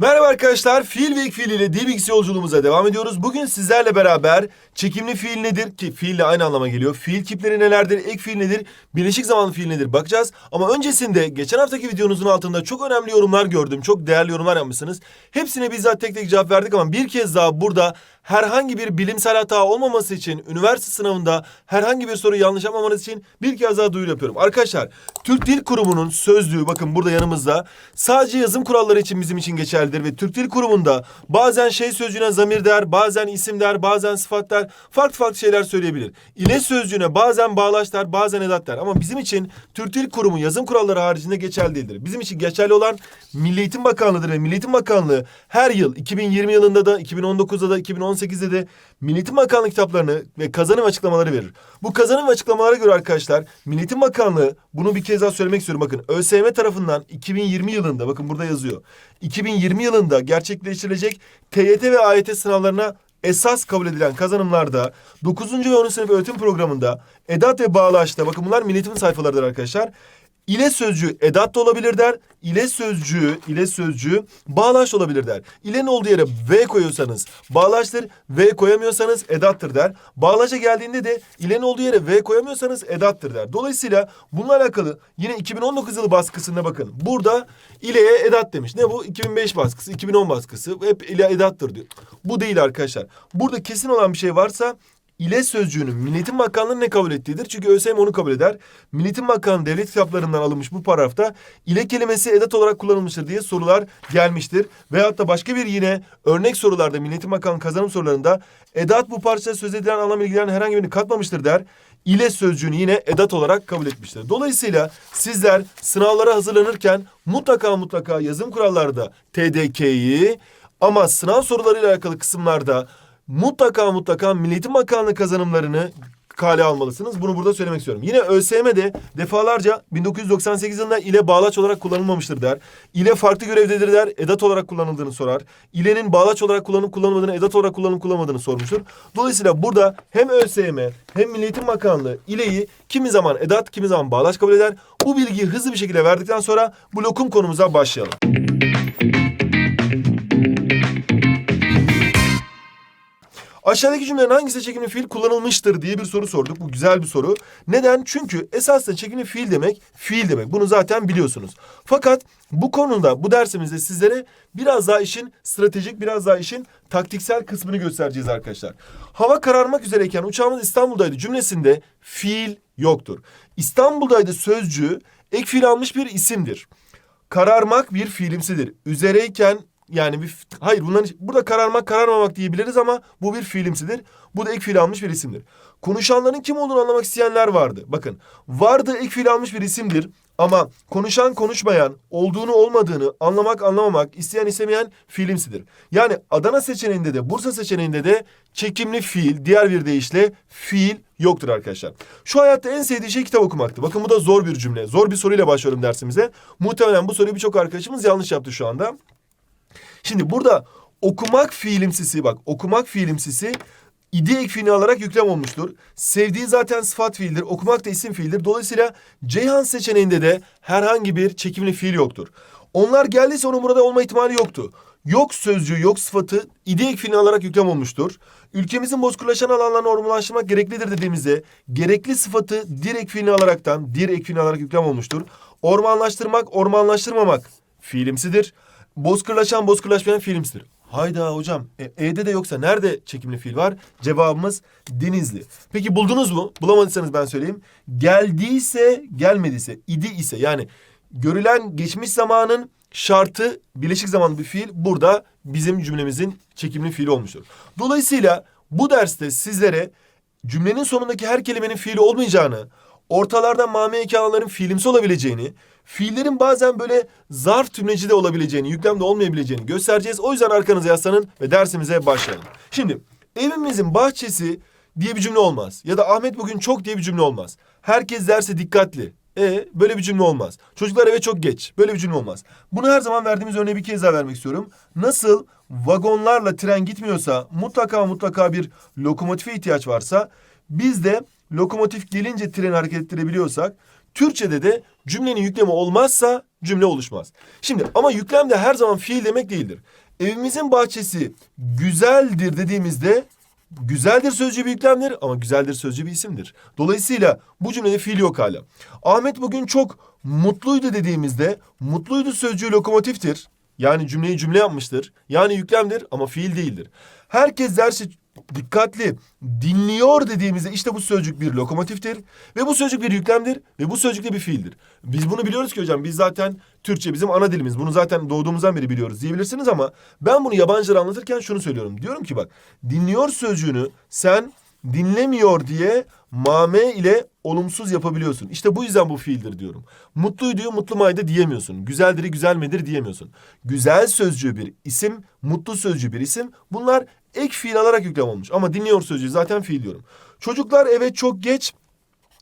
Merhaba arkadaşlar, fiil ve ek fiil ile DBX yolculuğumuza devam ediyoruz. Bugün sizlerle beraber çekimli fiil nedir ki fiille aynı anlama geliyor. Fiil kipleri nelerdir, ek fiil nedir, birleşik zamanlı fiil nedir bakacağız. Ama öncesinde geçen haftaki videonuzun altında çok önemli yorumlar gördüm. Çok değerli yorumlar yapmışsınız. Hepsine bizzat tek tek cevap verdik ama bir kez daha burada herhangi bir bilimsel hata olmaması için üniversite sınavında herhangi bir soru yanlış yapmamanız için bir kez daha duyuru yapıyorum. Arkadaşlar Türk Dil Kurumu'nun sözlüğü bakın burada yanımızda sadece yazım kuralları için bizim için geçerlidir ve Türk Dil Kurumu'nda bazen şey sözcüğüne zamir der, bazen isim der, bazen sıfat der, farklı farklı şeyler söyleyebilir. İle sözcüğüne bazen bağlaç der, bazen edat der ama bizim için Türk Dil Kurumu yazım kuralları haricinde geçerli değildir. Bizim için geçerli olan Milli Eğitim Bakanlığı'dır ve Milli Eğitim Bakanlığı her yıl 2020 yılında da 2019'da da 2018'de de Milli Eğitim Bakanlığı kitaplarını ve kazanım açıklamaları verir. Bu kazanım açıklamalara göre arkadaşlar Milli Eğitim Bakanlığı bunu bir kez daha söylemek istiyorum. Bakın ÖSYM tarafından 2020 yılında bakın burada yazıyor. 2020 yılında gerçekleştirilecek TYT ve AYT sınavlarına esas kabul edilen kazanımlarda 9. ve 10. sınıf öğretim programında edat ve bağlaçta bakın bunlar Milli Eğitim sayfalarıdır arkadaşlar. İle sözcüğü edat da olabilir der. İle sözcüğü, ile sözcüğü bağlaç olabilir der. İlenin olduğu yere V koyuyorsanız bağlaçtır. V koyamıyorsanız edattır der. Bağlaca geldiğinde de ilenin olduğu yere V koyamıyorsanız edattır der. Dolayısıyla bununla alakalı yine 2019 yılı baskısında bakın. Burada ileye edat demiş. Ne bu? 2005 baskısı, 2010 baskısı. Hep ile edattır diyor. Bu değil arkadaşlar. Burada kesin olan bir şey varsa İle sözcüğünün Milletin Bakanlığı'nın ne kabul ettiğidir. Çünkü ÖSYM onu kabul eder. Milletin Bakanlığı devlet kitaplarından alınmış bu paragrafta ile kelimesi edat olarak kullanılmıştır diye sorular gelmiştir. Veyahut da başka bir yine örnek sorularda Milletin Bakanlığı kazanım sorularında edat bu parçada söz edilen anlam ilgilerini herhangi birini katmamıştır der. İle sözcüğünü yine edat olarak kabul etmiştir. Dolayısıyla sizler sınavlara hazırlanırken mutlaka mutlaka yazım kurallarda TDK'yi ama sınav sorularıyla alakalı kısımlarda mutlaka mutlaka Milli Eğitim Bakanlığı kazanımlarını kale almalısınız. Bunu burada söylemek istiyorum. Yine ÖSYM'de defalarca 1998 yılında ile bağlaç olarak kullanılmamıştır der. İle farklı görevdedir der. Edat olarak kullanıldığını sorar. İlenin bağlaç olarak kullanıp kullanılmadığını, edat olarak kullanıp kullanmadığını sormuştur. Dolayısıyla burada hem ÖSYM hem Milli Eğitim Bakanlığı ileyi kimi zaman edat, kimi zaman bağlaç kabul eder. Bu bilgiyi hızlı bir şekilde verdikten sonra bu lokum konumuza başlayalım. Aşağıdaki cümlelerin hangisinde çekimli fiil kullanılmıştır diye bir soru sorduk. Bu güzel bir soru. Neden? Çünkü esasında çekimli fiil demek fiil demek. Bunu zaten biliyorsunuz. Fakat bu konuda bu dersimizde sizlere biraz daha işin stratejik, biraz daha işin taktiksel kısmını göstereceğiz arkadaşlar. Hava kararmak üzereyken uçağımız İstanbul'daydı cümlesinde fiil yoktur. İstanbul'daydı sözcüğü ek fiil almış bir isimdir. Kararmak bir fiilimsidir. Üzereyken yani bir hayır bunların burada kararmak kararmamak diyebiliriz ama bu bir fiilimsidir. Bu da ek fiil almış bir isimdir. Konuşanların kim olduğunu anlamak isteyenler vardı. Bakın vardı ek fiil almış bir isimdir ama konuşan konuşmayan olduğunu olmadığını anlamak anlamamak isteyen istemeyen fiilimsidir. Yani Adana seçeneğinde de Bursa seçeneğinde de çekimli fiil diğer bir deyişle fiil yoktur arkadaşlar. Şu hayatta en sevdiği şey kitap okumaktı. Bakın bu da zor bir cümle. Zor bir soruyla başlıyorum dersimize. Muhtemelen bu soruyu birçok arkadaşımız yanlış yaptı şu anda. Şimdi burada okumak fiilimsisi bak okumak fiilimsisi idi ek fiili alarak yüklem olmuştur. Sevdiği zaten sıfat fiildir. Okumak da isim fiildir. Dolayısıyla Ceyhan seçeneğinde de herhangi bir çekimli fiil yoktur. Onlar geldiyse onun burada olma ihtimali yoktu. Yok sözcüğü, yok sıfatı idi ek fiili alarak yüklem olmuştur. Ülkemizin bozkırlaşan alanlarını ormanlaştırmak gereklidir dediğimizde gerekli sıfatı direkt fiilini alaraktan dir ek fiilini alarak yüklem olmuştur. Ormanlaştırmak, ormanlaştırmamak fiilimsidir. Bozkırlaşan, bozkırlaşmayan fiilimsidir. Hayda hocam. E, E'de de yoksa nerede çekimli fiil var? Cevabımız Denizli. Peki buldunuz mu? Bulamadıysanız ben söyleyeyim. Geldiyse, gelmediyse, idi ise yani görülen geçmiş zamanın şartı bileşik zamanlı bir fiil burada bizim cümlemizin çekimli fiili olmuştur. Dolayısıyla bu derste sizlere cümlenin sonundaki her kelimenin fiili olmayacağını, ortalarda mame hikayelerin fiilimsi olabileceğini, fiillerin bazen böyle zarf tümleci de olabileceğini, yüklem de olmayabileceğini göstereceğiz. O yüzden arkanıza yaslanın ve dersimize başlayalım. Şimdi evimizin bahçesi diye bir cümle olmaz. Ya da Ahmet bugün çok diye bir cümle olmaz. Herkes derse dikkatli. E böyle bir cümle olmaz. Çocuklar eve çok geç. Böyle bir cümle olmaz. Bunu her zaman verdiğimiz örneği bir kez daha vermek istiyorum. Nasıl vagonlarla tren gitmiyorsa mutlaka mutlaka bir lokomotife ihtiyaç varsa biz de lokomotif gelince treni hareket ettirebiliyorsak Türkçe'de de cümlenin yüklemi olmazsa cümle oluşmaz. Şimdi ama yüklem de her zaman fiil demek değildir. Evimizin bahçesi güzeldir dediğimizde güzeldir sözcüğü bir yüklemdir ama güzeldir sözcüğü bir isimdir. Dolayısıyla bu cümlede fiil yok hala. Ahmet bugün çok mutluydu dediğimizde mutluydu sözcüğü lokomotiftir. Yani cümleyi cümle yapmıştır. Yani yüklemdir ama fiil değildir. Herkes dersi dikkatli dinliyor dediğimizde işte bu sözcük bir lokomotiftir ve bu sözcük bir yüklemdir ve bu sözcük de bir fiildir. Biz bunu biliyoruz ki hocam biz zaten Türkçe bizim ana dilimiz. Bunu zaten doğduğumuzdan beri biliyoruz diyebilirsiniz ama ben bunu yabancılara anlatırken şunu söylüyorum. Diyorum ki bak dinliyor sözcüğünü sen dinlemiyor diye mame ile olumsuz yapabiliyorsun. İşte bu yüzden bu fiildir diyorum. Mutluydu mutlu maydı diyemiyorsun. Güzeldir güzel midir diyemiyorsun. Güzel sözcüğü bir isim, mutlu sözcüğü bir isim. Bunlar ek fiil alarak yüklem olmuş. Ama dinliyor sözcüğü zaten fiil diyorum. Çocuklar eve çok geç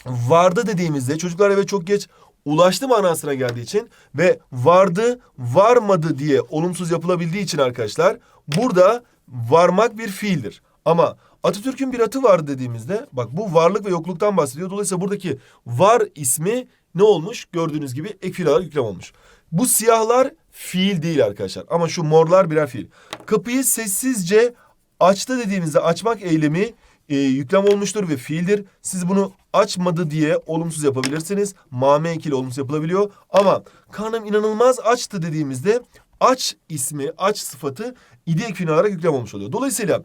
vardı dediğimizde çocuklar eve çok geç ulaştı manasına geldiği için ve vardı varmadı diye olumsuz yapılabildiği için arkadaşlar burada varmak bir fiildir. Ama Atatürk'ün bir atı vardı dediğimizde bak bu varlık ve yokluktan bahsediyor. Dolayısıyla buradaki var ismi ne olmuş? Gördüğünüz gibi ek fiil olarak yüklem olmuş. Bu siyahlar fiil değil arkadaşlar ama şu morlar birer fiil. Kapıyı sessizce açtı dediğimizde açmak eylemi e, yüklem olmuştur ve fiildir. Siz bunu açmadı diye olumsuz yapabilirsiniz. Mame ekili olumsuz yapılabiliyor. Ama karnım inanılmaz açtı dediğimizde aç ismi, aç sıfatı idi ek fiil olarak yüklem olmuş oluyor. Dolayısıyla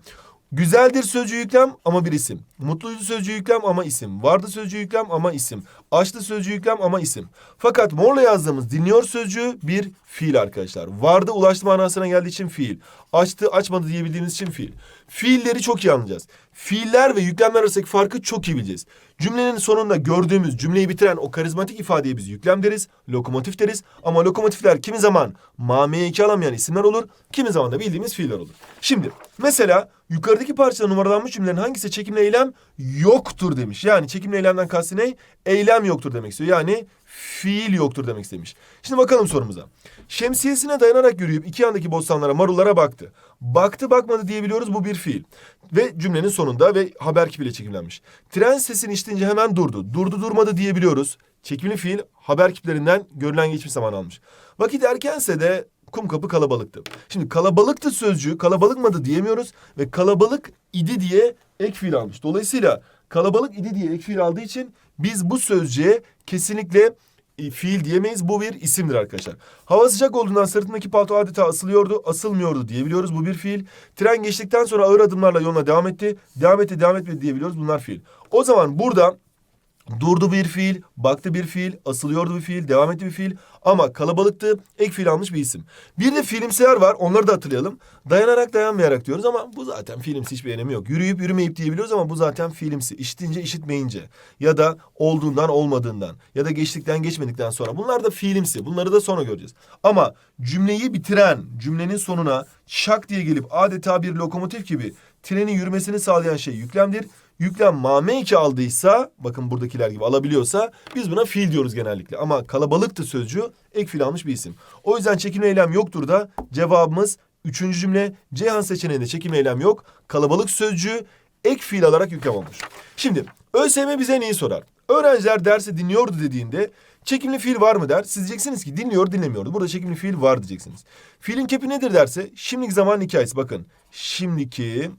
Güzeldir sözcüğü yüklem ama bir isim. Mutluydu sözcüğü yüklem ama isim. Vardı sözcüğü yüklem ama isim. Açtı sözcüğü yüklem ama isim. Fakat morla yazdığımız dinliyor sözcüğü bir fiil arkadaşlar. Vardı ulaştı manasına geldiği için fiil. Açtı açmadı diyebildiğimiz için fiil. Fiilleri çok iyi anlayacağız. Fiiller ve yüklemler arasındaki farkı çok iyi bileceğiz. Cümlenin sonunda gördüğümüz cümleyi bitiren o karizmatik ifadeye biz yüklem deriz, lokomotif deriz. Ama lokomotifler kimi zaman mameye iki alamayan isimler olur, kimi zaman da bildiğimiz fiiller olur. Şimdi mesela yukarıdaki parçada numaralanmış cümlelerin hangisi çekimli eylem yoktur demiş. Yani çekimli eylemden kastı ne? Eylem yoktur demek istiyor. Yani fiil yoktur demek istemiş. Şimdi bakalım sorumuza. Şemsiyesine dayanarak yürüyüp iki yandaki bostanlara, marullara baktı. Baktı bakmadı diyebiliyoruz bu bir fiil. Ve cümlenin sonunda ve haber kipiyle çekimlenmiş. Tren sesini işitince hemen durdu. Durdu durmadı diyebiliyoruz. Çekimli fiil haber kiplerinden görülen geçmiş zaman almış. Vakit erkense de kum kapı kalabalıktı. Şimdi kalabalıktı sözcüğü kalabalıkmadı diyemiyoruz ve kalabalık idi diye ek fiil almış. Dolayısıyla kalabalık idi diye ek fiil aldığı için biz bu sözcüğe kesinlikle e, fiil diyemeyiz. Bu bir isimdir arkadaşlar. Hava sıcak olduğundan sırtındaki palto adeta asılıyordu, asılmıyordu diyebiliyoruz. Bu bir fiil. Tren geçtikten sonra ağır adımlarla yoluna devam etti. Devam etti, devam etmedi diyebiliyoruz. Bunlar fiil. O zaman burada Durdu bir fiil, baktı bir fiil, asılıyordu bir fiil, devam etti bir fiil. Ama kalabalıktı, ek fiil almış bir isim. Bir de fiilimsiler var, onları da hatırlayalım. Dayanarak dayanmayarak diyoruz ama bu zaten fiilimsi hiçbir önemi yok. Yürüyüp yürümeyip diyebiliyoruz ama bu zaten fiilimsi. İşitince işitmeyince ya da olduğundan olmadığından ya da geçtikten geçmedikten sonra. Bunlar da fiilimsi, bunları da sonra göreceğiz. Ama cümleyi bitiren, cümlenin sonuna şak diye gelip adeta bir lokomotif gibi trenin yürümesini sağlayan şey yüklemdir yüklem mame iki aldıysa bakın buradakiler gibi alabiliyorsa biz buna fiil diyoruz genellikle. Ama kalabalıktı sözcüğü ek fiil almış bir isim. O yüzden çekim eylem yoktur da cevabımız üçüncü cümle Ceyhan seçeneğinde çekim eylem yok. Kalabalık sözcüğü ek fiil alarak yüklem olmuş. Şimdi ÖSYM bize neyi sorar? Öğrenciler dersi dinliyordu dediğinde çekimli fiil var mı der. Siz diyeceksiniz ki dinliyor dinlemiyordu. Burada çekimli fiil var diyeceksiniz. Fiilin kepi nedir derse şimdiki zaman hikayesi bakın. Şimdiki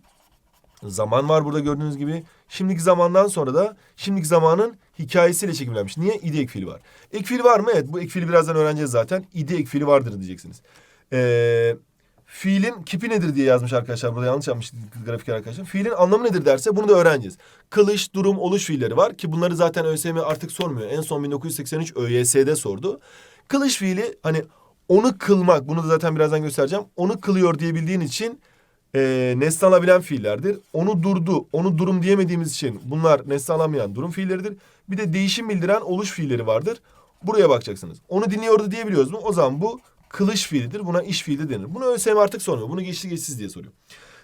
Zaman var burada gördüğünüz gibi. Şimdiki zamandan sonra da şimdiki zamanın hikayesiyle çekimlenmiş. Niye? İdi ek var. Ek var mı? Evet bu ek birazdan öğreneceğiz zaten. İdi ek fiili vardır diyeceksiniz. Ee, fiilin kipi nedir diye yazmış arkadaşlar. Burada yanlış yapmış grafik arkadaşlar. Fiilin anlamı nedir derse bunu da öğreneceğiz. Kılış, durum, oluş fiilleri var ki bunları zaten ÖSYM artık sormuyor. En son 1983 ÖYS'de sordu. Kılış fiili hani onu kılmak bunu da zaten birazdan göstereceğim. Onu kılıyor diyebildiğin için e, nesne alabilen fiillerdir. Onu durdu, onu durum diyemediğimiz için bunlar nesne alamayan durum fiilleridir. Bir de değişim bildiren oluş fiilleri vardır. Buraya bakacaksınız. Onu dinliyordu diyebiliyoruz mu? O zaman bu kılış fiilidir. Buna iş fiili denir. Bunu ÖSYM artık sormuyor. Bunu geçti geçsiz diye soruyor.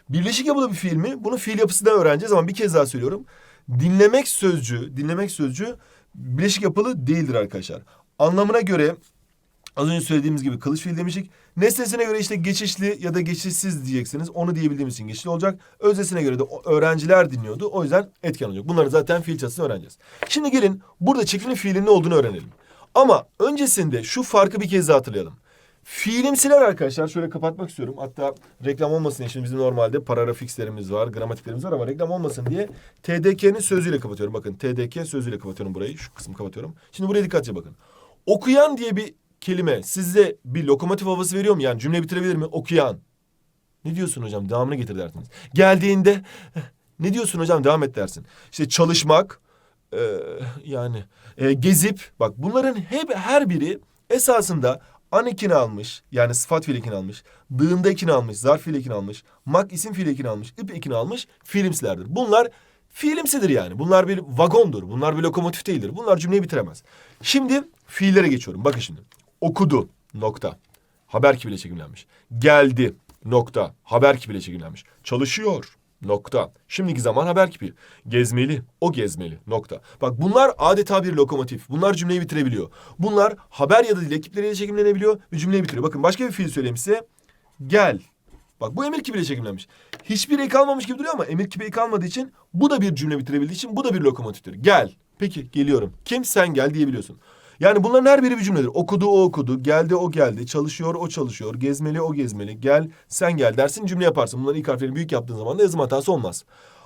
Birleşik yapılı bir fiil mi? Bunu fiil yapısından öğreneceğiz ama bir kez daha söylüyorum. Dinlemek sözcüğü, dinlemek sözcüğü birleşik yapılı değildir arkadaşlar. Anlamına göre Az önce söylediğimiz gibi kılıç fiil demiştik. Nesnesine göre işte geçişli ya da geçişsiz diyeceksiniz. Onu diyebildiğimiz için geçişli olacak. Öznesine göre de öğrenciler dinliyordu. O yüzden etken olacak. Bunları zaten fiil çatısını öğreneceğiz. Şimdi gelin burada çekimli fiilin ne olduğunu öğrenelim. Ama öncesinde şu farkı bir kez daha hatırlayalım. Fiilimsiler arkadaşlar şöyle kapatmak istiyorum. Hatta reklam olmasın diye şimdi bizim normalde paragrafixlerimiz var, gramatiklerimiz var ama reklam olmasın diye TDK'nin sözüyle kapatıyorum. Bakın TDK sözüyle kapatıyorum burayı. Şu kısmı kapatıyorum. Şimdi buraya dikkatli bakın. Okuyan diye bir kelime size bir lokomotif havası veriyor mu? Yani cümle bitirebilir mi? Okuyan. Ne diyorsun hocam? Devamını getir dersiniz. Geldiğinde "Eh, ne diyorsun hocam? Devam et dersin. İşte çalışmak e, yani e, gezip bak bunların hep her biri esasında an almış yani sıfat fiil almış. Dığında ekini almış, zarf fiil almış. Mak isim fiil almış, ip ekini almış fiilimsilerdir. Bunlar fiilimsidir yani. Bunlar bir vagondur. Bunlar bir lokomotif değildir. Bunlar cümleyi bitiremez. Şimdi fiillere geçiyorum. Bakın şimdi. Okudu nokta. Haber kipiyle çekimlenmiş. Geldi nokta. Haber kipiyle çekimlenmiş. Çalışıyor nokta. Şimdiki zaman haber kipi. Gezmeli. O gezmeli nokta. Bak bunlar adeta bir lokomotif. Bunlar cümleyi bitirebiliyor. Bunlar haber ya da dil ekipleriyle çekimlenebiliyor ve cümleyi bitiriyor. Bakın başka bir fiil söyleyeyim size. Gel. Bak bu emir kipiyle çekimlenmiş. Hiçbir ek almamış gibi duruyor ama emir kipi ek almadığı için bu da bir cümle bitirebildiği için bu da bir lokomotiftir. Gel. Peki geliyorum. Kim sen gel diyebiliyorsun. Yani bunların her biri bir cümledir. Okudu o okudu, geldi o geldi, çalışıyor o çalışıyor, gezmeli o gezmeli, gel sen gel dersin cümle yaparsın. Bunların ilk harflerini büyük yaptığın zaman da yazım hatası olmaz.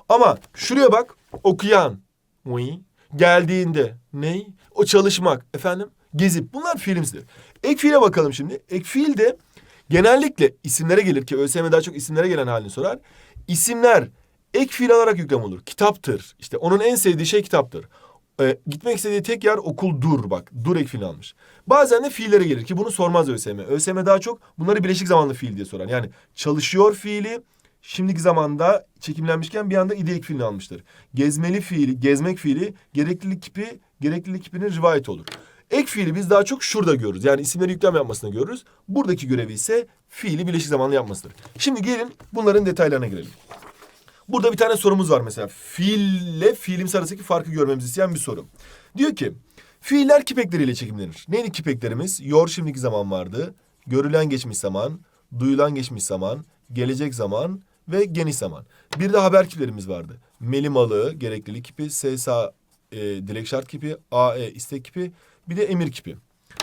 Ama şuraya bak okuyan, oui, geldiğinde, ney, o çalışmak, efendim, gezip bunlar fiilimsidir. Ek fiile bakalım şimdi. Ek fiil de genellikle isimlere gelir ki ÖSYM daha çok isimlere gelen halini sorar. İsimler ek fiil alarak yüklem olur. Kitaptır. İşte onun en sevdiği şey kitaptır. Ee, gitmek istediği tek yer okul dur bak. Dur ek almış. Bazen de fiillere gelir ki bunu sormaz ÖSYM. ÖSYM daha çok bunları bileşik zamanlı fiil diye sorar. Yani çalışıyor fiili şimdiki zamanda çekimlenmişken bir anda ide ek almıştır. Gezmeli fiili, gezmek fiili gereklilik kipi, gereklilik kipinin rivayet olur. Ek fiili biz daha çok şurada görürüz. Yani isimleri yüklem yapmasını görürüz. Buradaki görevi ise fiili bileşik zamanlı yapmasıdır. Şimdi gelin bunların detaylarına girelim. Burada bir tane sorumuz var mesela. Fiille fiilimsi arasındaki farkı görmemizi isteyen bir soru. Diyor ki fiiller kipekleriyle çekimlenir. Neydi kipeklerimiz? Yor şimdiki zaman vardı. Görülen geçmiş zaman, duyulan geçmiş zaman, gelecek zaman ve geniş zaman. Bir de haber kiplerimiz vardı. Melimalı, gereklilik kipi, SSA, e, dilek şart kipi, AE, istek kipi, bir de emir kipi.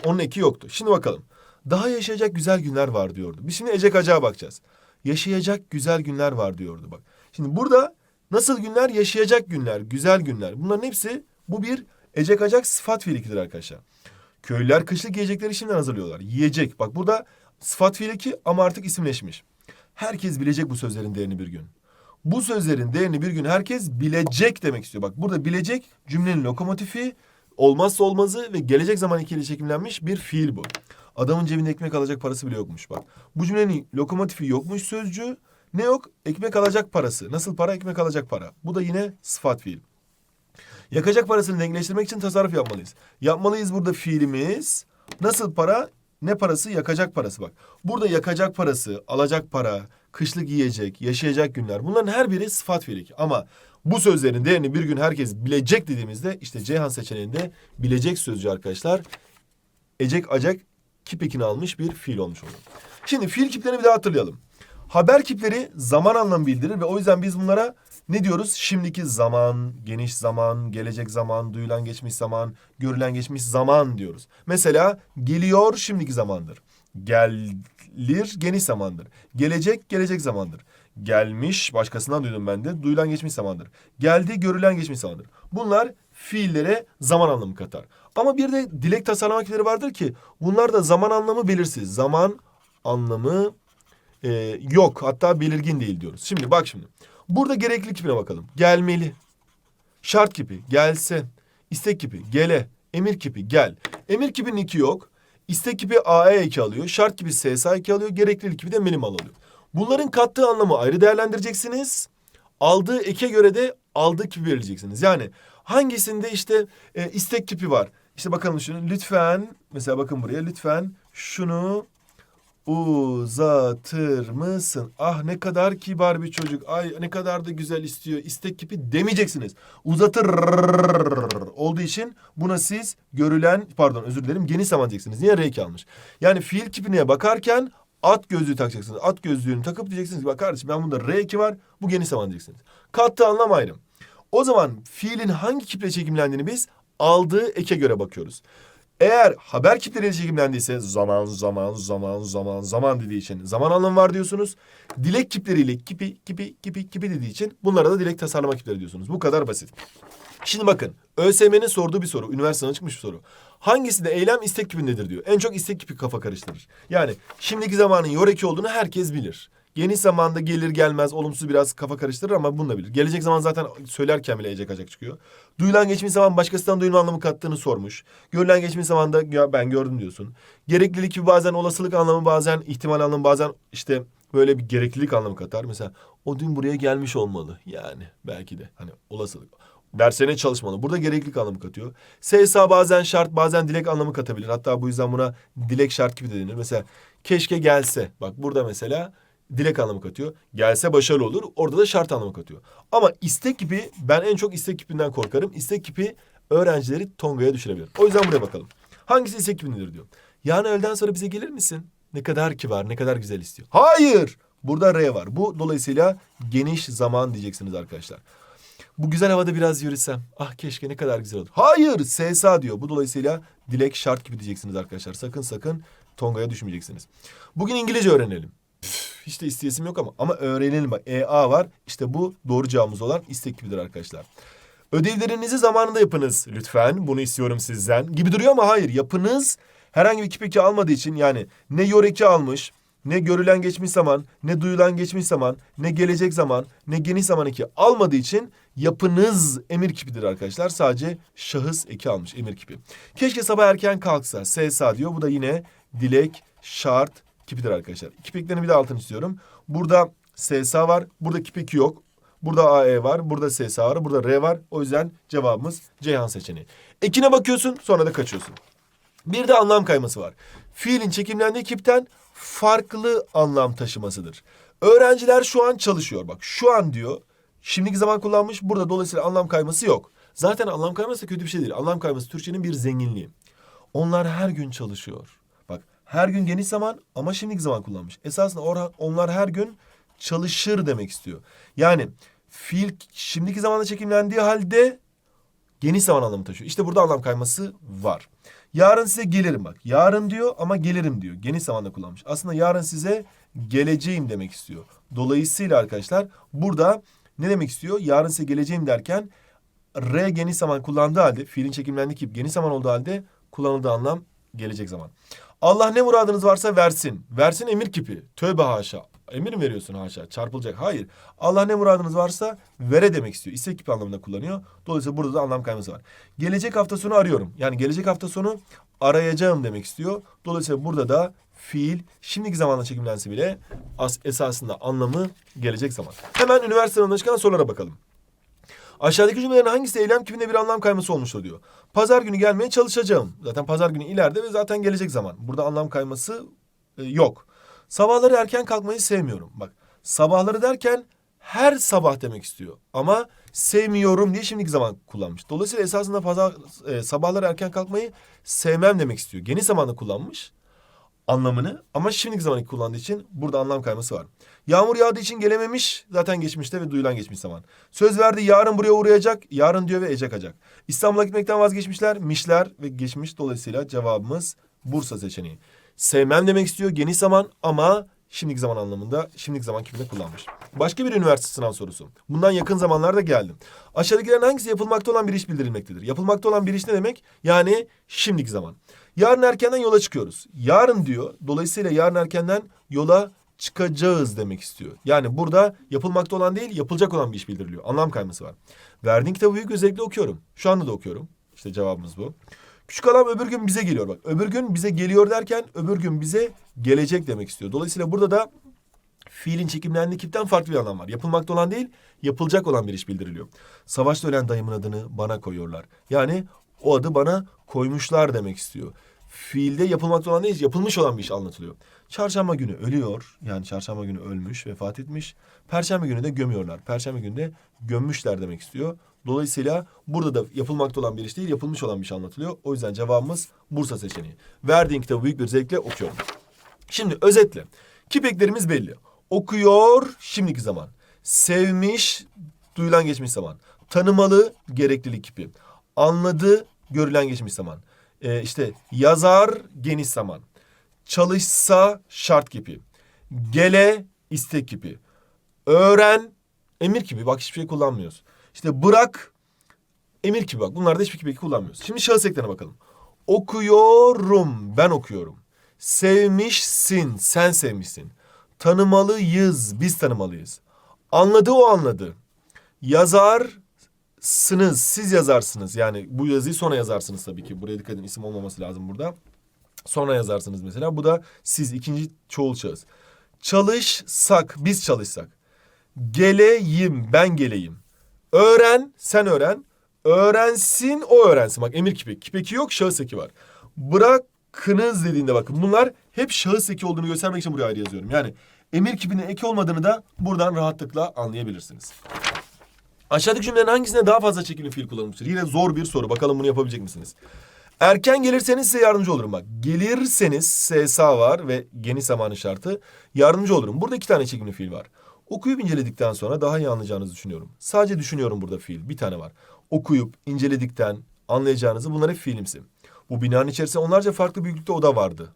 Onun eki yoktu. Şimdi bakalım. Daha yaşayacak güzel günler var diyordu. Biz şimdi Ecek Acı'ya bakacağız. Yaşayacak güzel günler var diyordu bak. Şimdi burada nasıl günler? Yaşayacak günler, güzel günler. Bunların hepsi bu bir ecek acak sıfat fiilikidir arkadaşlar. Köylüler kışlık yiyecekleri şimdiden hazırlıyorlar. Yiyecek. Bak burada sıfat fiiliki ama artık isimleşmiş. Herkes bilecek bu sözlerin değerini bir gün. Bu sözlerin değerini bir gün herkes bilecek demek istiyor. Bak burada bilecek cümlenin lokomotifi, olmazsa olmazı ve gelecek zaman ikiyle çekimlenmiş bir fiil bu. Adamın cebinde ekmek alacak parası bile yokmuş bak. Bu cümlenin lokomotifi yokmuş sözcüğü. Ne yok? Ekmek alacak parası. Nasıl para? Ekmek alacak para. Bu da yine sıfat fiil. Yakacak parasını denkleştirmek için tasarruf yapmalıyız. Yapmalıyız burada fiilimiz. Nasıl para? Ne parası? Yakacak parası bak. Burada yakacak parası, alacak para, kışlık yiyecek, yaşayacak günler. Bunların her biri sıfat fiili. Ama bu sözlerin değerini bir gün herkes bilecek dediğimizde işte Ceyhan seçeneğinde bilecek sözcüğü arkadaşlar ecek acak kip ekini almış bir fiil olmuş olur. Şimdi fiil kiplerini bir daha hatırlayalım. Haber kipleri zaman anlamı bildirir ve o yüzden biz bunlara ne diyoruz? Şimdiki zaman, geniş zaman, gelecek zaman, duyulan geçmiş zaman, görülen geçmiş zaman diyoruz. Mesela geliyor şimdiki zamandır. Gelir geniş zamandır. Gelecek gelecek zamandır. Gelmiş başkasından duydum ben de duyulan geçmiş zamandır. Geldi görülen geçmiş zamandır. Bunlar fiillere zaman anlamı katar. Ama bir de dilek tasarlama kipleri vardır ki bunlar da zaman anlamı belirsiz. Zaman anlamı e, yok hatta belirgin değil diyoruz. Şimdi bak şimdi. Burada gereklilik kipine bakalım. Gelmeli. Şart kipi gelse. İstek kipi gele. Emir kipi gel. Emir kipinin iki yok. İstek kipi AE eki alıyor. Şart kipi SSA eki alıyor. Gereklilik kipi de minimal alıyor. Bunların kattığı anlamı ayrı değerlendireceksiniz. Aldığı eke göre de aldığı kipi vereceksiniz. Yani hangisinde işte e, istek kipi var. İşte bakalım şunu lütfen mesela bakın buraya lütfen şunu uzatır mısın? Ah ne kadar kibar bir çocuk. Ay ne kadar da güzel istiyor. İstek kipi demeyeceksiniz. Uzatır olduğu için buna siz görülen pardon özür dilerim geniş zaman diyeceksiniz. Niye R2 almış? Yani fiil kipine bakarken at gözlüğü takacaksınız. At gözlüğünü takıp diyeceksiniz ki bak kardeşim ben bunda R2 var. Bu geniş zaman diyeceksiniz. Kattığı anlam ayrı. O zaman fiilin hangi kiple çekimlendiğini biz aldığı eke göre bakıyoruz. Eğer haber kipleriyle çekimlendiyse zaman zaman zaman zaman zaman dediği için zaman anlamı var diyorsunuz. Dilek kipleriyle kipi kipi kipi kipi dediği için bunlara da dilek tasarlama kipleri diyorsunuz. Bu kadar basit. Şimdi bakın ÖSYM'nin sorduğu bir soru. Üniversiteden çıkmış bir soru. Hangisi de eylem istek kipindedir diyor. En çok istek kipi kafa karıştırır. Yani şimdiki zamanın yoreki olduğunu herkes bilir. Geniş zamanda gelir gelmez olumsuz biraz kafa karıştırır ama bunu da bilir. Gelecek zaman zaten söylerken bile ecek acak çıkıyor. Duyulan geçmiş zaman başkasından duyulma anlamı kattığını sormuş. Görülen geçmiş zamanda ben gördüm diyorsun. Gereklilik gibi bazen olasılık anlamı bazen ihtimal anlamı bazen işte böyle bir gereklilik anlamı katar. Mesela o dün buraya gelmiş olmalı yani belki de hani olasılık. Derslerine çalışmalı. Burada gereklilik anlamı katıyor. SSA bazen şart bazen dilek anlamı katabilir. Hatta bu yüzden buna dilek şart gibi de denir. Mesela keşke gelse. Bak burada mesela dilek anlamı katıyor. Gelse başarılı olur. Orada da şart anlamı katıyor. Ama istek kipi ben en çok istek kipinden korkarım. İstek kipi öğrencileri tongaya düşürebilir. O yüzden buraya bakalım. Hangisi istek kipindedir diyor. Yani öğleden sonra bize gelir misin? Ne kadar kibar, ne kadar güzel istiyor. Hayır! Burada R var. Bu dolayısıyla geniş zaman diyeceksiniz arkadaşlar. Bu güzel havada biraz yürüsem. Ah keşke ne kadar güzel olur. Hayır SSA diyor. Bu dolayısıyla dilek şart gibi diyeceksiniz arkadaşlar. Sakın sakın tongaya düşmeyeceksiniz. Bugün İngilizce öğrenelim. Hiç de isteyesim yok ama. Ama öğrenelim bak. EA var. İşte bu doğru cevabımız olan istek gibidir arkadaşlar. Ödevlerinizi zamanında yapınız lütfen. Bunu istiyorum sizden. Gibi duruyor ama hayır. Yapınız herhangi bir kipeki almadığı için yani ne yoreki almış, ne görülen geçmiş zaman, ne duyulan geçmiş zaman, ne gelecek zaman, ne geniş zaman eki almadığı için yapınız emir kipidir arkadaşlar. Sadece şahıs eki almış emir kipi. Keşke sabah erken kalksa. SSA diyor. Bu da yine dilek, şart kipidir arkadaşlar. Kipeklerini bir de altını istiyorum. Burada SSA var. Burada kipeki yok. Burada AE var. Burada SSA var. Burada R var. O yüzden cevabımız Ceyhan seçeneği. Ekine bakıyorsun sonra da kaçıyorsun. Bir de anlam kayması var. Fiilin çekimlendiği kipten farklı anlam taşımasıdır. Öğrenciler şu an çalışıyor. Bak şu an diyor. Şimdiki zaman kullanmış. Burada dolayısıyla anlam kayması yok. Zaten anlam kayması kötü bir şey değil. Anlam kayması Türkçenin bir zenginliği. Onlar her gün çalışıyor. Her gün geniş zaman ama şimdiki zaman kullanmış. Esasında or- onlar her gün çalışır demek istiyor. Yani fiil şimdiki zamanda çekimlendiği halde geniş zaman anlamı taşıyor. İşte burada anlam kayması var. Yarın size gelirim bak. Yarın diyor ama gelirim diyor. Geniş zamanda kullanmış. Aslında yarın size geleceğim demek istiyor. Dolayısıyla arkadaşlar burada ne demek istiyor? Yarın size geleceğim derken R geniş zaman kullandığı halde fiilin çekimlendiği kip geniş zaman olduğu halde kullanıldığı anlam gelecek zaman. Allah ne muradınız varsa versin. Versin emir kipi. Tövbe haşa. Emir mi veriyorsun haşa? Çarpılacak. Hayır. Allah ne muradınız varsa vere demek istiyor. İstek kipi anlamında kullanıyor. Dolayısıyla burada da anlam kayması var. Gelecek hafta sonu arıyorum. Yani gelecek hafta sonu arayacağım demek istiyor. Dolayısıyla burada da fiil şimdiki zamanda çekimlense bile as esasında anlamı gelecek zaman. Hemen üniversite sınavına çıkan sorulara bakalım. Aşağıdaki cümlelerin hangisi eylem kipinde bir anlam kayması olmuştur diyor. Pazar günü gelmeye çalışacağım. Zaten pazar günü ileride ve zaten gelecek zaman. Burada anlam kayması e, yok. Sabahları erken kalkmayı sevmiyorum. Bak sabahları derken her sabah demek istiyor. Ama sevmiyorum diye şimdiki zaman kullanmış. Dolayısıyla esasında pazar, e, sabahları erken kalkmayı sevmem demek istiyor. Geniş zamanda kullanmış anlamını ama şimdiki zamanı kullandığı için burada anlam kayması var. Yağmur yağdığı için gelememiş zaten geçmişte ve duyulan geçmiş zaman. Söz verdi yarın buraya uğrayacak yarın diyor ve ecek. İstanbul'a gitmekten vazgeçmişler mişler ve geçmiş dolayısıyla cevabımız Bursa seçeneği. Sevmem demek istiyor geniş zaman ama şimdiki zaman anlamında şimdiki zaman kipinde kullanmış. Başka bir üniversite sınav sorusu. Bundan yakın zamanlarda geldim. Aşağıdakilerin hangisi yapılmakta olan bir iş bildirilmektedir? Yapılmakta olan bir iş ne demek? Yani şimdiki zaman. Yarın erkenden yola çıkıyoruz. Yarın diyor. Dolayısıyla yarın erkenden yola çıkacağız demek istiyor. Yani burada yapılmakta olan değil, yapılacak olan bir iş bildiriliyor. Anlam kayması var. Verdiğin kitabı büyük özellikle okuyorum. Şu anda da okuyorum. İşte cevabımız bu. Küçük adam öbür gün bize geliyor bak. Öbür gün bize geliyor derken öbür gün bize gelecek demek istiyor. Dolayısıyla burada da fiilin çekimlendiği kipten farklı bir anlam var. Yapılmakta olan değil, yapılacak olan bir iş bildiriliyor. Savaşta ölen dayımın adını bana koyuyorlar. Yani o adı bana koymuşlar demek istiyor. Fiilde yapılmakta olan değil, yapılmış olan bir iş anlatılıyor. Çarşamba günü ölüyor. Yani çarşamba günü ölmüş, vefat etmiş. Perşembe günü de gömüyorlar. Perşembe günü de gömmüşler demek istiyor. Dolayısıyla burada da yapılmakta olan bir iş değil, yapılmış olan bir şey anlatılıyor. O yüzden cevabımız Bursa seçeneği. Verdiğin kitabı büyük bir zevkle okuyorum. Şimdi özetle. Kipeklerimiz belli. Okuyor şimdiki zaman. Sevmiş duyulan geçmiş zaman. Tanımalı gereklilik kipi. Anladı görülen geçmiş zaman. Ee, işte yazar geniş zaman. Çalışsa şart kipi. Gele istek kipi. Öğren emir kipi. Bak hiçbir şey kullanmıyoruz. İşte bırak emir kipi bak. Bunlarda hiçbir kipi kullanmıyoruz. Şimdi şahıs eklerine bakalım. Okuyorum ben okuyorum. Sevmişsin sen sevmişsin. Tanımalıyız biz tanımalıyız. Anladı o anladı. Yazarsınız siz yazarsınız. Yani bu yazıyı sonra yazarsınız tabii ki. Buraya dikkat edin isim olmaması lazım burada. Sonra yazarsınız mesela. Bu da siz ikinci çoğul şahıs. Çalışsak biz çalışsak. Geleyim ben geleyim. Öğren sen öğren. Öğrensin o öğrensin. Bak emir kipi. Kipeki yok şahıs eki var. Bırakınız dediğinde bakın bunlar hep şahıs eki olduğunu göstermek için buraya ayrı yazıyorum. Yani emir kipinin eki olmadığını da buradan rahatlıkla anlayabilirsiniz. Aşağıdaki cümlelerin hangisine daha fazla çekimli fiil kullanılmıştır? Yine zor bir soru. Bakalım bunu yapabilecek misiniz? Erken gelirseniz size yardımcı olurum bak. Gelirseniz SSA var ve geniş zamanı şartı yardımcı olurum. Burada iki tane çekimli fiil var. Okuyup inceledikten sonra daha iyi anlayacağınızı düşünüyorum. Sadece düşünüyorum burada fiil. Bir tane var. Okuyup inceledikten anlayacağınızı bunlar hep fiilimsi. Bu binanın içerisinde onlarca farklı büyüklükte oda vardı.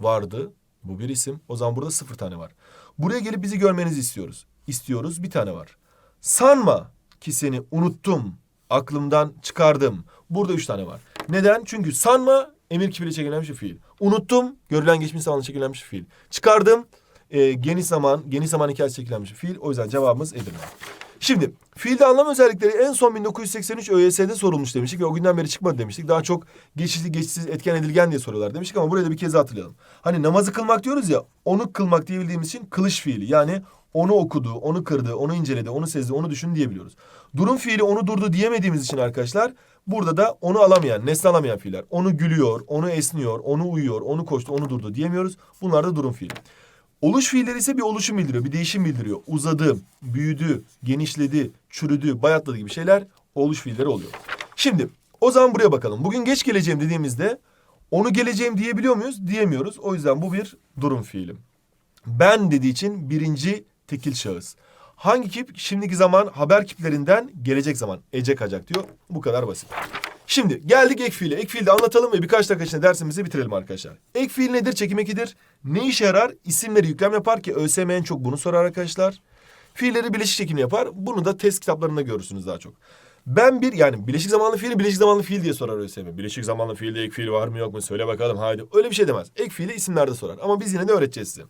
Vardı. Bu bir isim. O zaman burada sıfır tane var. Buraya gelip bizi görmenizi istiyoruz. İstiyoruz bir tane var. Sanma ki seni unuttum, aklımdan çıkardım. Burada üç tane var. Neden? Çünkü sanma emir kipiyle çekilen bir fiil. Unuttum, görülen geçmiş zamanla çekilen bir fiil. Çıkardım, e, geniş zaman, geniş zaman hikayesi çekilen bir fiil. O yüzden cevabımız Edirne. Şimdi fiilde anlam özellikleri en son 1983 ÖYS'de sorulmuş demiştik ve o günden beri çıkmadı demiştik. Daha çok geçişli, geçişsiz, etken edilgen diye soruyorlar demiştik ama buraya da bir kez hatırlayalım. Hani namazı kılmak diyoruz ya, onu kılmak diye bildiğimiz için kılış fiili. Yani onu okudu, onu kırdı, onu inceledi, onu sezdi, onu düşündü diyebiliyoruz. Durum fiili onu durdu diyemediğimiz için arkadaşlar burada da onu alamayan, nesne alamayan fiiller. Onu gülüyor, onu esniyor, onu uyuyor, onu koştu, onu durdu diyemiyoruz. Bunlar da durum fiili. Oluş fiilleri ise bir oluşum bildiriyor, bir değişim bildiriyor. Uzadı, büyüdü, genişledi, çürüdü, bayatladı gibi şeyler oluş fiilleri oluyor. Şimdi o zaman buraya bakalım. Bugün geç geleceğim dediğimizde onu geleceğim diyebiliyor muyuz? Diyemiyoruz. O yüzden bu bir durum fiili. Ben dediği için birinci tekil şahıs. Hangi kip? Şimdiki zaman haber kiplerinden gelecek zaman. Ece kacak diyor. Bu kadar basit. Şimdi geldik ek fiile. Ek fiilde anlatalım ve birkaç dakika içinde dersimizi bitirelim arkadaşlar. Ek fiil nedir? Çekim ekidir. Ne işe yarar? İsimleri yüklem yapar ki ÖSYM en çok bunu sorar arkadaşlar. Fiilleri bileşik çekimli yapar. Bunu da test kitaplarında görürsünüz daha çok. Ben bir yani bileşik zamanlı fiili bileşik zamanlı fiil diye sorar ÖSYM. Bileşik zamanlı fiilde ek fiil var mı yok mu söyle bakalım haydi. Öyle bir şey demez. Ek fiili isimlerde sorar. Ama biz yine de öğreteceğiz size.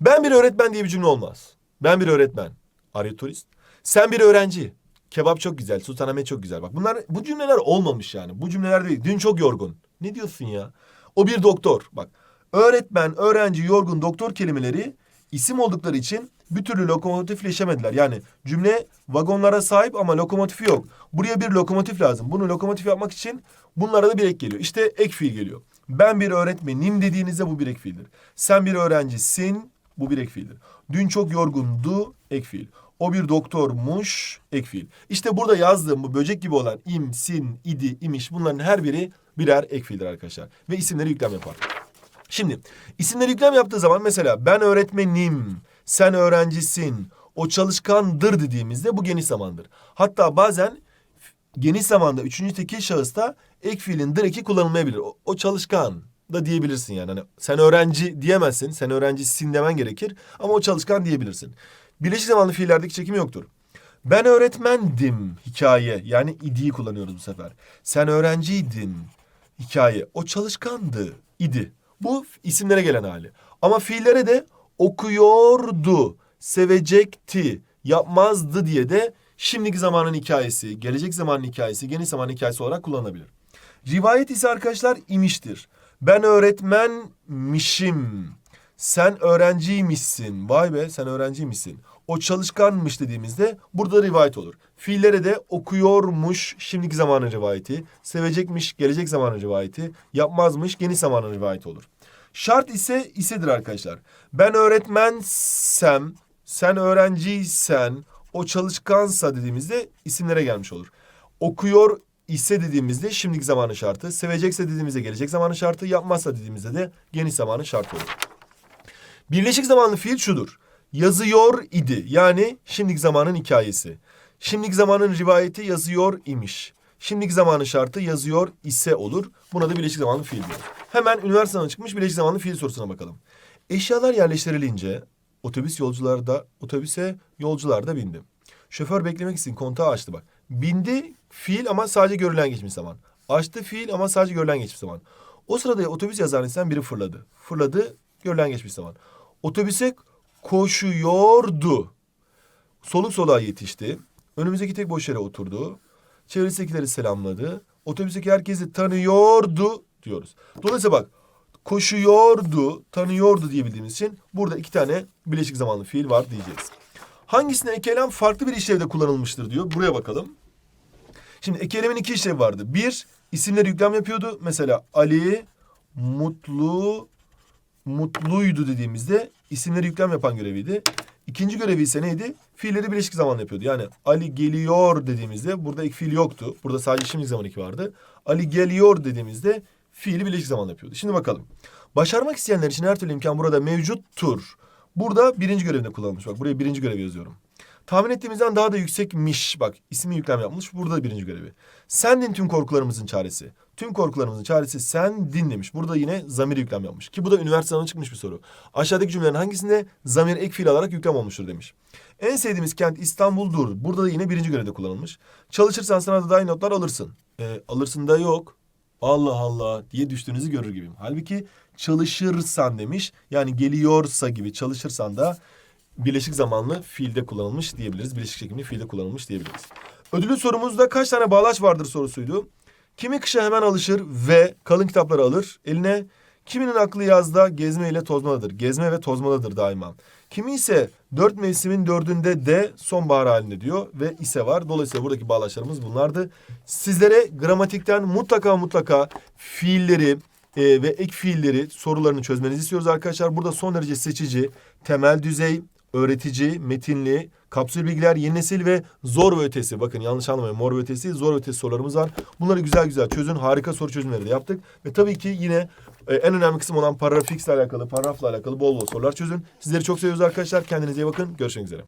Ben bir öğretmen diye bir cümle olmaz. Ben bir öğretmen. Arya turist. Sen bir öğrenci. Kebap çok güzel. Sultanahmet çok güzel. Bak bunlar bu cümleler olmamış yani. Bu cümleler değil. Dün çok yorgun. Ne diyorsun ya? O bir doktor. Bak öğretmen, öğrenci, yorgun, doktor kelimeleri isim oldukları için bir türlü lokomotifleşemediler. Yani cümle vagonlara sahip ama lokomotifi yok. Buraya bir lokomotif lazım. Bunu lokomotif yapmak için bunlara da bir ek geliyor. İşte ek fiil geliyor. Ben bir öğretmenim dediğinizde bu bir ek fiildir. Sen bir öğrencisin bu bir ek fiildir. Dün çok yorgundu ek fiil. O bir doktormuş ek fiil. İşte burada yazdığım bu böcek gibi olan im, sin, idi, imiş bunların her biri birer ek fiildir arkadaşlar. Ve isimleri yüklem yapar. Şimdi isimleri yüklem yaptığı zaman mesela ben öğretmenim, sen öğrencisin, o çalışkandır dediğimizde bu geniş zamandır. Hatta bazen geniş zamanda üçüncü tekil şahısta ek fiilin direki kullanılmayabilir. O, o çalışkan da diyebilirsin yani. Hani sen öğrenci diyemezsin, sen öğrencisin demen gerekir ama o çalışkan diyebilirsin. Birleşik zamanlı fiillerdeki çekim yoktur. Ben öğretmendim hikaye yani idiyi kullanıyoruz bu sefer. Sen öğrenciydin hikaye. O çalışkandı idi. Bu isimlere gelen hali. Ama fiillere de okuyordu, sevecekti, yapmazdı diye de şimdiki zamanın hikayesi, gelecek zamanın hikayesi, geniş zamanın hikayesi olarak kullanılabilir. Rivayet ise arkadaşlar imiştir. Ben öğretmenmişim. Sen öğrenciymişsin. Vay be sen öğrenciymişsin. O çalışkanmış dediğimizde burada rivayet olur. Fiillere de okuyormuş şimdiki zamanın rivayeti, sevecekmiş gelecek zamanın rivayeti, yapmazmış geniş zamanın rivayeti olur. Şart ise isedir arkadaşlar. Ben öğretmensem, sen öğrenciysen, o çalışkansa dediğimizde isimlere gelmiş olur. Okuyor ise dediğimizde şimdiki zamanın şartı, sevecekse dediğimizde gelecek zamanın şartı, yapmazsa dediğimizde de geniş zamanın şartı olur. Birleşik zamanlı fiil şudur. Yazıyor idi. Yani şimdiki zamanın hikayesi. Şimdiki zamanın rivayeti yazıyor imiş. Şimdiki zamanın şartı yazıyor ise olur. Buna da birleşik zamanlı fiil diyoruz. Hemen üniversiteden çıkmış birleşik zamanlı fiil sorusuna bakalım. Eşyalar yerleştirilince otobüs yolcularda otobüse yolcular da bindi. Şoför beklemek için kontağı açtı bak. Bindi fiil ama sadece görülen geçmiş zaman. Açtı fiil ama sadece görülen geçmiş zaman. O sırada otobüs yazarından biri fırladı. Fırladı görülen geçmiş zaman. Otobüse koşuyordu. Soluk soluğa yetişti. Önümüzdeki tek boş yere oturdu. Çevresindekileri selamladı. Otobüsteki herkesi tanıyordu diyoruz. Dolayısıyla bak koşuyordu, tanıyordu diyebildiğimiz için burada iki tane bileşik zamanlı fiil var diyeceğiz. Hangisine ekelem farklı bir işlevde kullanılmıştır diyor. Buraya bakalım. Şimdi ekelemin iki işlevi vardı. Bir, isimleri yüklem yapıyordu. Mesela Ali, Mutlu, Mutluydu dediğimizde isimleri yüklem yapan göreviydi. İkinci görevi ise neydi? Fiilleri bileşik zamanla yapıyordu. Yani Ali geliyor dediğimizde burada ilk fiil yoktu. Burada sadece şimdilik zaman iki vardı. Ali geliyor dediğimizde fiili bileşik zamanla yapıyordu. Şimdi bakalım. Başarmak isteyenler için her türlü imkan burada mevcuttur. Burada birinci görevinde kullanılmış. Bak buraya birinci görevi yazıyorum. Tahmin ettiğimizden daha da yüksekmiş. Bak ismi yüklem yapmış. Burada da birinci görevi. Sendin tüm korkularımızın çaresi. Tüm korkularımızın çaresi sendin demiş. Burada yine zamir yüklem yapmış. Ki bu da üniversiteden çıkmış bir soru. Aşağıdaki cümlelerin hangisinde zamir ek fiil alarak yüklem olmuştur demiş. En sevdiğimiz kent İstanbul'dur. Burada da yine birinci görevde kullanılmış. Çalışırsan sana da daha iyi notlar alırsın. E, alırsın da yok. Allah Allah diye düştüğünüzü görür gibiyim. Halbuki çalışırsan demiş. Yani geliyorsa gibi çalışırsan da birleşik zamanlı fiilde kullanılmış diyebiliriz. Birleşik çekimli fiilde kullanılmış diyebiliriz. Ödüllü sorumuzda kaç tane bağlaç vardır sorusuydu. Kimi kışa hemen alışır ve kalın kitapları alır eline. Kiminin aklı yazda gezme ile tozmalıdır. Gezme ve tozmalıdır daima. Kimi ise dört mevsimin dördünde de sonbahar halinde diyor ve ise var. Dolayısıyla buradaki bağlaçlarımız bunlardı. Sizlere gramatikten mutlaka mutlaka fiilleri e, ve ek fiilleri sorularını çözmenizi istiyoruz arkadaşlar. Burada son derece seçici, temel düzey, öğretici, metinli, kapsül bilgiler, yeni nesil ve zor ve ötesi. Bakın yanlış anlamayın mor ve ötesi, zor ve ötesi sorularımız var. Bunları güzel güzel çözün. Harika soru çözümleri de yaptık. Ve tabii ki yine e, en önemli kısım olan paragraf fixle alakalı, paragrafla alakalı bol bol sorular çözün. Sizleri çok seviyoruz arkadaşlar. Kendinize iyi bakın. Görüşmek üzere.